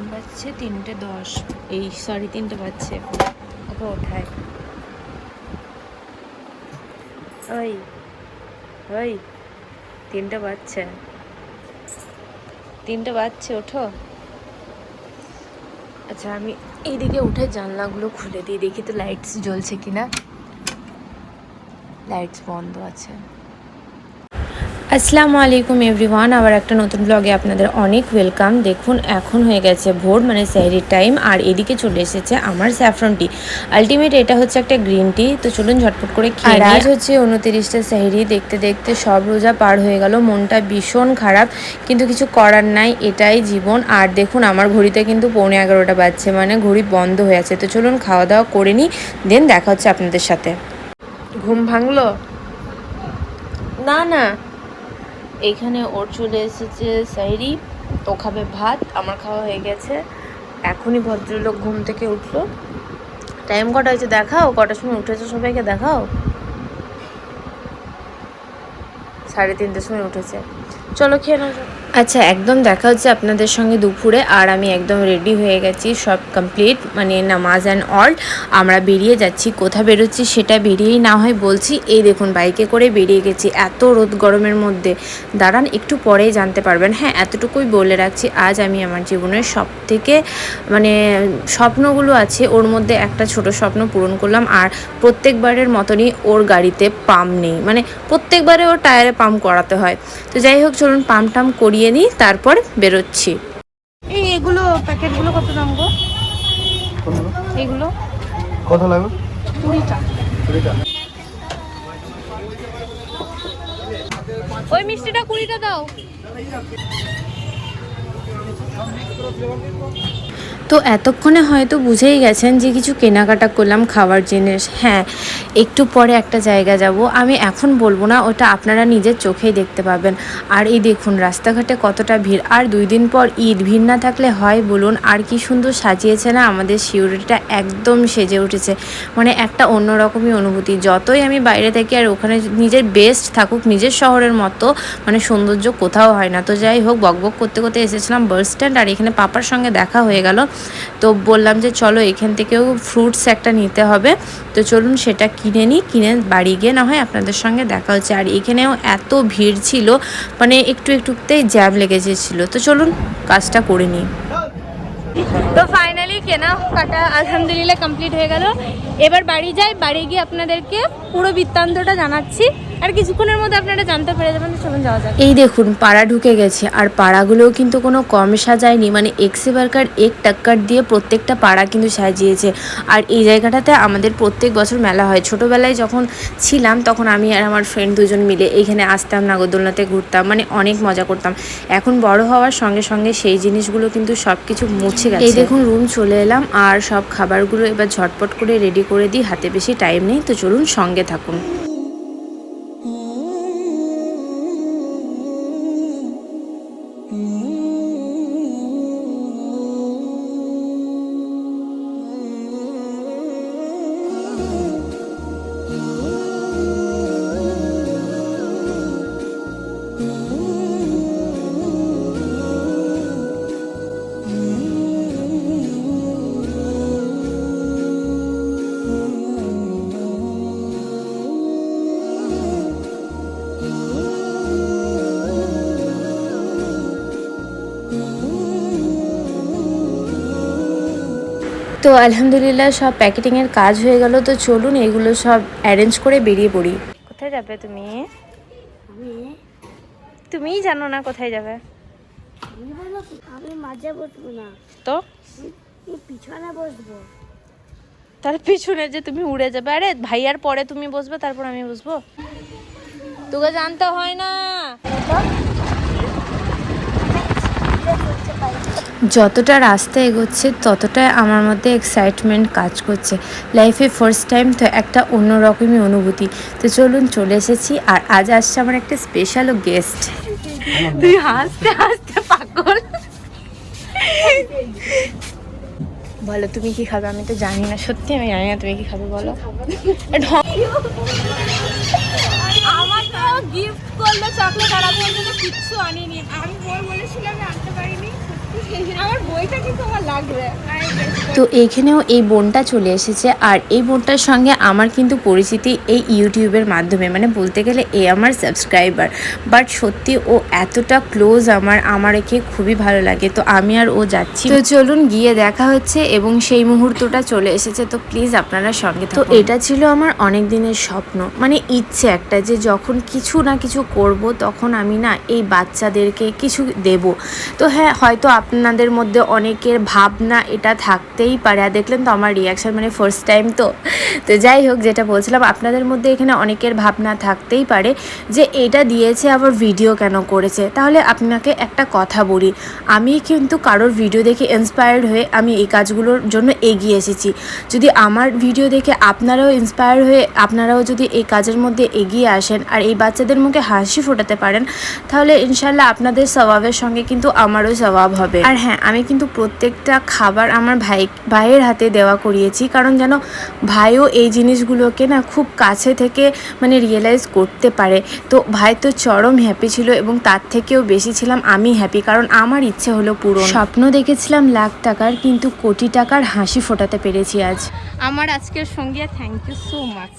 এখন বাজছে তিনটে দশ। এই সরি তিনটে বাজছে। ওকে, ওঠায়। ওই ওই, তিনটে বাজছে। তিনটে বাজছে, ওঠো। আচ্ছা আমি এইদিকে উঠে জানলাগুলো খুলে দিই, দেখি তো লাইটস জ্বলছে কিনা। লাইটস বন্ধ আছে। আসসালামু আলাইকুম এভরিওয়ান আবার একটা নতুন ব্লগে আপনাদের অনেক ওয়েলকাম দেখুন এখন হয়ে গেছে ভোর মানে স্যারির টাইম আর এদিকে চলে এসেছে আমার স্যাফরন টি আলটিমেট এটা হচ্ছে একটা গ্রিন টি তো চলুন ঝটপট করে খেয়ে নিই। আজ হচ্ছে উনতিরিশটা স্যারি দেখতে দেখতে সব রোজা পার হয়ে গেল মনটা ভীষণ খারাপ কিন্তু কিছু করার নাই এটাই জীবন। আর দেখুন আমার ঘড়িতে কিন্তু পৌনে এগারোটা বাজছে মানে ঘড়ি বন্ধ হয়ে আছে। তো চলুন খাওয়া দাওয়া করে নিই দেন দেখা হচ্ছে আপনাদের সাথে। ঘুম ভাঙলো? না না। এইখানে ওর চলে এসেছে সাইরি, ও খাবে ভাত, আমার খাওয়া হয়ে গেছে। এখনই ভদ্রলোক ঘুম থেকে উঠল। টাইম কটা হয়েছে দেখাও? কটার সময় উঠেছে সবাইকে দেখাও? সাড়ে তিনটের সময় উঠেছে। চলো খেয়ে নাও। আচ্ছা একদম দেখা হচ্ছে আপনাদের সঙ্গে দুপুরে আর আমি একদম রেডি হয়ে গেছি, সব কমপ্লিট মানে নামাজ অ্যান্ড অল আমরা বেরিয়ে যাচ্ছি কোথা বেরোচ্ছি সেটা বেরিয়েই না হয় বলছি, এই দেখুন বাইকে করে বেরিয়ে গেছি, এত রোদ গরমের মধ্যে। দাঁড়ান, একটু পরেই জানতে পারবেন। হ্যাঁ এতটুকুই বলে রাখছি, আজ আমি আমার জীবনের সব থেকে মানে স্বপ্নগুলো আছে, ওর মধ্যে একটা ছোট স্বপ্ন পূরণ করলাম আর প্রত্যেকবারের মতনই ওর গাড়িতে পাম্প নেই। মানে প্রত্যেকবারে ওর টায়ারে পাম্প করাতে হয়। তো যাই হোক, চলুন পাম্প টাম করিয়ে নিই তারপর বেরোচ্ছি। এই এগুলো প্যাকেটগুলো কত দাম গো? এগুলো? কত লাগবে? কুড়িটা। কুড়িটা। ওই মিষ্টিটা কুড়িটা দাও। তো এতক্ষণে হয়তো বুঝেই গেছেন যে কিছু কেনাকাটা করলাম খাবার জিনিস হ্যাঁ একটু পরে একটা জায়গা যাব। আমি এখন বলব না, ওটা আপনারা নিজের চোখেই দেখতে পাবেন। আর এই দেখুন, রাস্তাঘাটে কতটা ভিড়। আর দুই দিন পর ঈদ, ভিড় না থাকলে হয় বলুন, আর কি সুন্দর সাজিয়েছে না আমাদের শিউরিটা একদম সেজে উঠেছে। মানে একটা অন্যরকমই অনুভূতি। যতই আমি বাইরে থাকি আর ওখানে নিজের বেস্ট থাকুক, নিজের শহরের মতো মানে সৌন্দর্য কোথাও হয় না। তো যাই হোক, বকবক করতে করতে এসেছিলাম বাস স্ট্যান্ড আর এখানে পাপার সঙ্গে দেখা হয়ে গেল। তো বললাম যে চলো এখান থেকেও ফ্রুটস একটা নিতে হবে। তো চলুন সেটা কিনে নিই, কিনে বাড়ি গিয়ে না হয় আপনাদের সঙ্গে দেখা হচ্ছে। আর এখানেও এত ভিড় ছিল মানে একটু একটুতেই জ্যাম লেগে গেছিল তো চলুন কাজটা করে নিই। তো ফাইনালি কেনা, কাটা আলহামদুলিল্লাহ কমপ্লিট হয়ে গেল। এবার বাড়ি যাই, বাড়ি গিয়ে আপনাদেরকে পুরো বৃত্তান্তটা জানাচ্ছি। আর কিছুক্ষণের মধ্যে আপনারা জানতে পেরে যাবেন চলুন যাওয়া যাক। এই দেখুন পাড়া ঢুকে গেছে। আর পাড়াগুলোও কিন্তু কোনো কম সাজায়নি। মানে এক্সে বার্কার এক টাক্কার দিয়ে প্রত্যেকটা পাড়া কিন্তু সাজিয়েছে। আর এই জায়গাটাতে আমাদের প্রত্যেক বছর মেলা হয়। ছোটোবেলায় যখন ছিলাম তখন আমি আর আমার ফ্রেন্ড দুজন মিলে এইখানে আসতাম নাগরদোলনাতে ঘুরতাম মানে অনেক মজা করতাম। এখন বড় হওয়ার সঙ্গে সঙ্গে সেই জিনিসগুলো কিন্তু সব কিছু মুছে গেছে। এই দেখুন রুম চলে এলাম আর সব খাবারগুলো এবার ঝটপট করে রেডি করে দিই। হাতে বেশি টাইম নেই তো চলুন সঙ্গে থাকুন। তো আলহামদুলিল্লাহ সব প্যাকেটিংয়ের কাজ হয়ে গেল, তো চলুন এগুলো সব অ্যারেঞ্জ করে বেরিয়ে পড়ি। কোথায় যাবে তুমি? তুমিই জানো না কোথায় যাবে। আমি মাঝে বসবো না তো? পিছনে বসবো তার পিছনে যে তুমি উড়ে যাবে, আরে ভাইয়ার পরে তুমি বসবে, তারপর আমি বসবো। তোকে জানতে হয় না। যতটা রাস্তা এগোচ্ছে ততটাই আমার মধ্যে এক্সাইটমেন্ট কাজ করছে। লাইফে ফার্স্ট টাইম তো একটা অন্যরকমই অনুভূতি। তো চলুন চলে এসেছি আর আজ আসছে আমার একটা স্পেশাল গেস্ট তুই হাসতে হাসতে পাগল। বলো, তুমি কি খাবে? আমি তো জানি না, সত্যি আমি জানি না, তুমি কি খাবে বলো? আমাকে গিফট করল চকলেট আর আমি আনিনি। আমি বল বলেছিলাম আমি আনতে পারিনি আমার বইটা কিন্তু আমার লাগবে তো এইখানেও এই বোনটা চলে এসেছে, আর এই বোনটার সঙ্গে আমার কিন্তু পরিচিতি এই ইউটিউবের মাধ্যমে। মানে বলতে গেলে এ আমার সাবস্ক্রাইবার বাট সত্যি ও এতটা ক্লোজ আমার আমার একে খুবই ভালো লাগে। তো আমি আর ও যাচ্ছি তো চলুন গিয়ে দেখা হচ্ছে এবং সেই মুহূর্তটা চলে এসেছে। তো প্লিজ আপনারা সঙ্গে তো এটা ছিল আমার অনেক দিনের স্বপ্ন। মানে ইচ্ছে একটা যে যখন কিছু না কিছু করব তখন আমি না এই বাচ্চাদেরকে কিছু দেব। তো হ্যাঁ হয়তো আপনাদের মধ্যে অনেকের ভাবনা এটা থাকতেই পারে। আর দেখলেন তো আমার রিয়াকশন মানে ফার্স্ট টাইম তো। তো যাই হোক যেটা বলছিলাম আপনাদের মধ্যে এখানে অনেকের ভাবনা থাকতেই পারে যে এটা দিয়েছে আবার ভিডিও কেন করেছে। তাহলে আপনাকে একটা কথা বলি। আমি কিন্তু কারোর ভিডিও দেখে ইন্সপায়ার্ড হয়ে আমি এই কাজগুলোর জন্য এগিয়ে এসেছি। যদি আমার ভিডিও দেখে আপনারাও ইন্সপায়ার হয়ে আপনারাও যদি এই কাজের মধ্যে এগিয়ে আসেন আর এই বাচ্চাদের মুখে হাসি ফোটাতে পারেন, তাহলে ইনশাল্লাহ আপনাদের স্বভাবের সঙ্গে কিন্তু আমারও স্বভাব হবে। আর হ্যাঁ আমি কিন্তু প্রত্যেকটা খাবার আমার ভাই, ভাইয়ের হাতে দেওয়া করিয়েছি। কারণ যেন ভাইও এই জিনিসগুলোকে না খুব কাছে থেকে মানে রিয়েলাইজ করতে পারে। তো ভাই তো চরম হ্যাপি ছিল এবং তার থেকেও বেশি ছিলাম আমি হ্যাপি কারণ আমার ইচ্ছে হলো পুরো স্বপ্ন দেখেছিলাম লাখ টাকার কিন্তু কোটি টাকার হাসি ফোটাতে পেরেছি আজ। আমার আজকের সঙ্গে থ্যাংক ইউ সো মাচ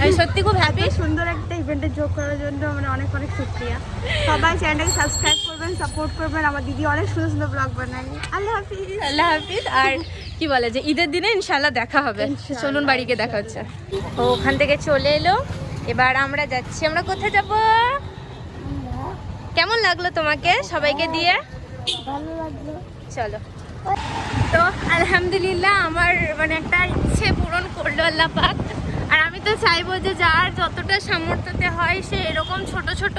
আমি সত্যি খুব হ্যাপি সুন্দর একটা ইভেন্টে যোগ করার জন্য মানে অনেক অনেক শুক্রিয়া। সবাই চ্যানেলটাকে সাবস্ক্রাইব করবেন সাপোর্ট করবেন। আমার দিদি অনেক সুন্দর সুন্দর ব্লগ বানায়। আল্লাহ হাফিজ। আল্লাহ হাফিজ। আর কি বলে যে ঈদের দিনে ইনশাল্লাহ দেখা হবে। চলুন বাড়িকে দেখা হচ্ছে। ও ওখান থেকে চলে এলো। এবার আমরা যাচ্ছি আমরা কোথায় যাব? কেমন লাগল তোমাকে সবাইকে দিয়ে? ভালো লাগল। চলো। তো আলহামদুলিল্লাহ আমার মানে একটা ইচ্ছে পূরণ করল আল্লাহ পাক। আর আমি তো চাইব যে যার যতটা সামর্থ্যতে হয় সে এরকম ছোট ছোট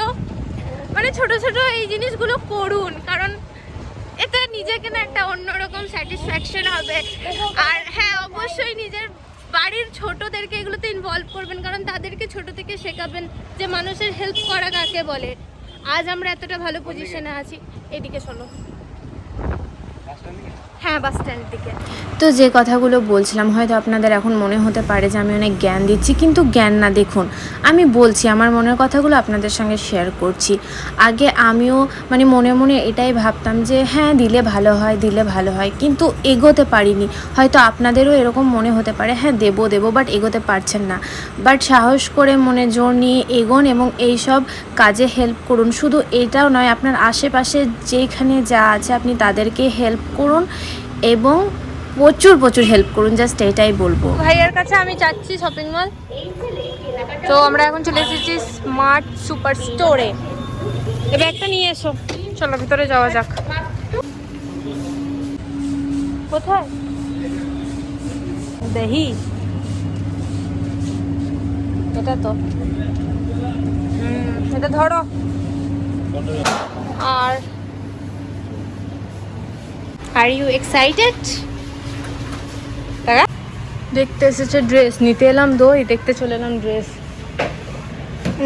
মানে ছোট ছোট এই জিনিসগুলো করুন। কারণ এতে নিজেকে না একটা অন্যরকম স্যাটিসফ্যাকশন হবে। আর হ্যাঁ অবশ্যই নিজের বাড়ির ছোটদেরকে এগুলোতে ইনভলভ করবেন কারণ তাদেরকে ছোট থেকে শেখাবেন যে মানুষের হেল্প করা কাকে বলে। আজ আমরা এতটা ভালো পজিশনে আছি। এদিকে চলো। হ্যাঁ দিকে। তো যে কথাগুলো বলছিলাম, হয়তো আপনাদের এখন মনে হতে পারে যে আমি অনেক জ্ঞান দিচ্ছি, কিন্তু জ্ঞান না, দেখুন, আমি বলছি, আমার মনের কথাগুলো আপনাদের সঙ্গে শেয়ার করছি। আগে আমিও মানে মনে মনে এটাই ভাবতাম যে হ্যাঁ দিলে ভালো হয়, দিলে ভালো হয়, কিন্তু এগোতে পারিনি। হয়তো আপনাদেরও এরকম মনে হতে পারে হ্যাঁ দেবো দেবো বাট এগোতে পারছেন না। বাট সাহস করে মনে জোর নিয়ে এগোন এবং এই সব কাজে হেল্প করুন। শুধু এটাও নয়, আপনার আশেপাশে যেখানে যা আছে, আপনি তাদেরকে হেল্প করুন। এবং প্রচুর প্রচুর হেল্প করুন জাস্ট এটাই বলব। ভাইয়ার কাছে আমি যাচ্ছি শপিং মল তো আমরা এখন চলে এসেছি স্মার্ট সুপার স্টোরে এবার একটা নিয়ে এসো। চলো, ভিতরে যাওয়া যাক। কোথায়? দহি। এটা তো। এটা ধরো। আর আর ইউ এক্সাইটেড দেখতে এসেছে ড্রেস নিতে এলাম দই দেখতে চলে এলাম ড্রেস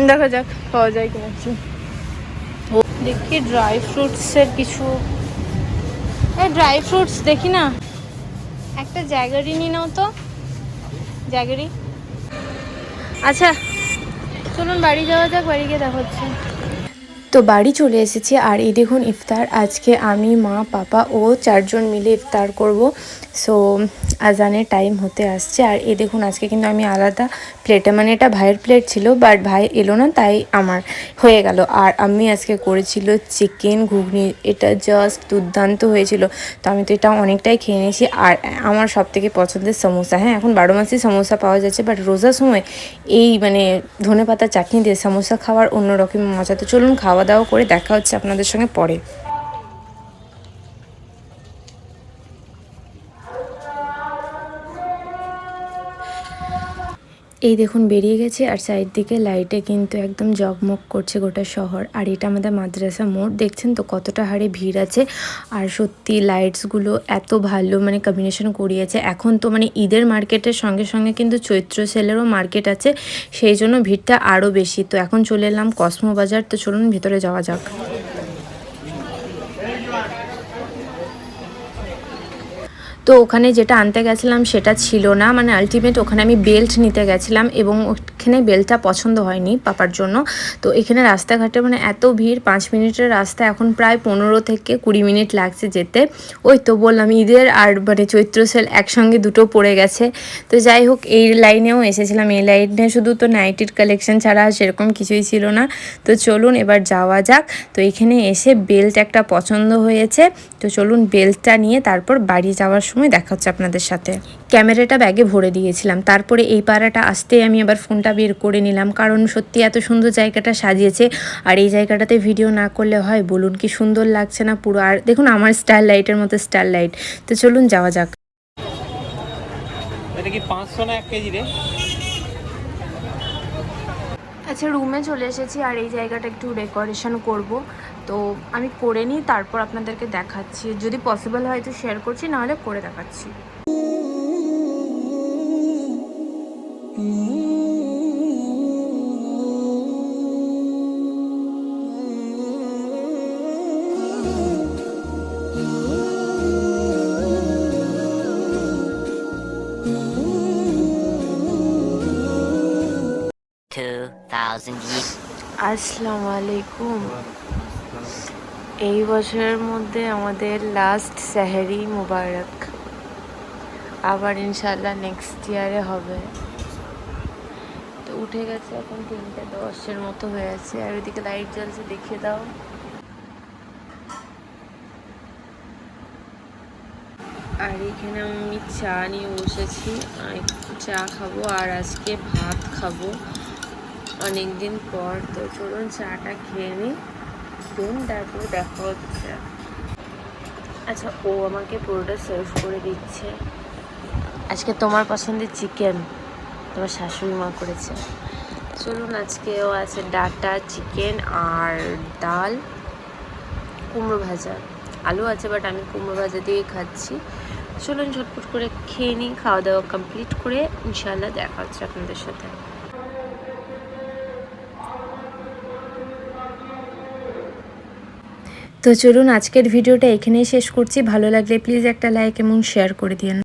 দেখা যাক পাওয়া যায় কিনা কিছু। দেখি ড্রাই ফ্রুটসের কিছু। এই ড্রাই ফ্রুটস দেখি না। একটা জ্যাগারি নিয়ে নাও তো। জ্যাগারি আচ্ছা চলুন বাড়ি যাওয়া যাক বাড়ি গিয়ে দেখা হচ্ছে তো বাড়ি চলে এসেছি আর এই দেখুন ইফতার। আজকে আমি, মা, পাপা ও চারজন মিলে ইফতার করব। সো আজানের টাইম হতে আসছে। আর এ দেখুন, আজকে কিন্তু আমি আলাদা প্লেটে মানে এটা ভাইয়ের প্লেট ছিল বাট ভাই এলো না, তাই আমার হয়ে গেল। আর আমি আজকে করেছিল চিকেন ঘুগনি। এটা জাস্ট দুর্দান্ত হয়েছিল। তো আমি তো এটা অনেকটাই খেয়ে নিয়েছি। আর আমার সব থেকে পছন্দের সমোসা হ্যাঁ এখন বারো মাসই সমোসা পাওয়া যাচ্ছে বাট রোজার সময় এই মানে ধনে পাতা চাটনি দিয়ে সমোসা খাওয়ার অন্যরকম মজা। তো চলুন খাওয়া দাওয়া করে দেখা হচ্ছে আপনাদের সঙ্গে পরে। এই দেখুন, বেরিয়ে গেছে আর সাইড দিকে লাইটে কিন্তু একদম জগমগ করছে গোটা শহর। আর এটা আমাদের মাদ্রাসা মোড়। দেখছেন তো কতটা হারে ভিড় আছে? আর সত্যি লাইটসগুলো এত ভালো মানে কম্বিনেশন করিয়েছে। এখন তো মানে ঈদের মার্কেটের সঙ্গে সঙ্গে কিন্তু চৈত্র সেলেরও মার্কেট আছে, সেই জন্য ভিড়টা আরও বেশি। তো এখন চলে এলাম কসমো বাজার। তো চলুন, ভিতরে যাওয়া যাক। তো ওখানে যেটা আনতে গেছিলাম সেটা ছিল না। মানে আলটিমেট ওখানে আমি বেল্ট নিতে গেছিলাম এবং ওখানে বেল্টটা পছন্দ হয়নি পাপার জন্য। তো এখানে রাস্তাঘাটে মানে এত ভিড়, পাঁচ মিনিটের রাস্তা, এখন প্রায় পনেরো থেকে কুড়ি মিনিট লাগছে যেতে। ওই তো বললাম, ঈদের আর মানে চৈত্র সেল একসঙ্গে দুটো পড়ে গেছে। তো যাই হোক, এই লাইনেও এসেছিলাম। এই লাইনে শুধু তো নাইটির কালেকশন ছাড়া সেরকম কিছুই ছিল না। তো চলুন এবার যাওয়া যাক। তো এখানে এসে বেল্ট একটা পছন্দ হয়েছে। তো চলুন বেল্টটা নিয়ে তারপর বাড়ি যাওয়ার সময় দেখা হচ্ছে আপনাদের সাথে। ক্যামেরাটা ব্যাগে ভরে দিয়েছিলাম। তারপরে এই পাড়াটা আসতে আমি আবার ফোনটা বের করে নিলাম। কারণ সত্যি এত সুন্দর জায়গাটা সাজিয়েছে। আর এই জায়গাটাতে ভিডিও না করলে হয়, বলুন কি সুন্দর লাগছে না পুরো। আর দেখুন, আমার স্টার লাইটের মতো স্টার লাইট। তো চলুন, যাওয়া যাক। এটা কি পাঁচশো না এক কেজি রে? আচ্ছা রুমে চলে এসেছি আর এই জায়গাটা একটু ডেকোরেশন করব। তো আমি করে নিই, তারপর আপনাদেরকে দেখাচ্ছি। যদি পসিবল হয় তো শেয়ার করছি, নাহলে করে দেখাচ্ছি। Years আসসালামু আলাইকুম এই বছরের মধ্যে আমাদের লাস্ট সেহেরি মুবারক। আবার ইনশাল্লাহ নেক্সট ইয়ারে হবে। তো উঠে গেছে এখন তিনটে দশের মতো হয়ে আছে। আর ওইদিকে লাইট জ্বলছে, দেখিয়ে দাও। আর এখানে আমি চা নিয়ে বসেছি। চা খাব, আর আজকে ভাত খাব। অনেক দিন পর তো চলুন চাটা খেয়ে নিই দেন তারপরে দেখা হচ্ছে। আচ্ছা ও আমাকে পুরোটা সার্ভ করে দিচ্ছে। আজকে তোমার পছন্দের চিকেন তোমার শাশুড়ি মা করেছে। চলুন আজকেও আছে ডাটা চিকেন আর ডাল, কুমড়ো ভাজা। আলু আছে বাট আমি কুমড়ো ভাজা দিয়ে খাচ্ছি। চলুন ঝটপট করে খেয়ে নিই খাওয়া দাওয়া কমপ্লিট করে ইনশাল্লাহ দেখা হচ্ছে আপনাদের সাথে। তো চলুন আজকের ভিডিওটা এখানেই শেষ করছি। ভালো লাগলে প্লিজ একটা লাইক এবং শেয়ার করে দিন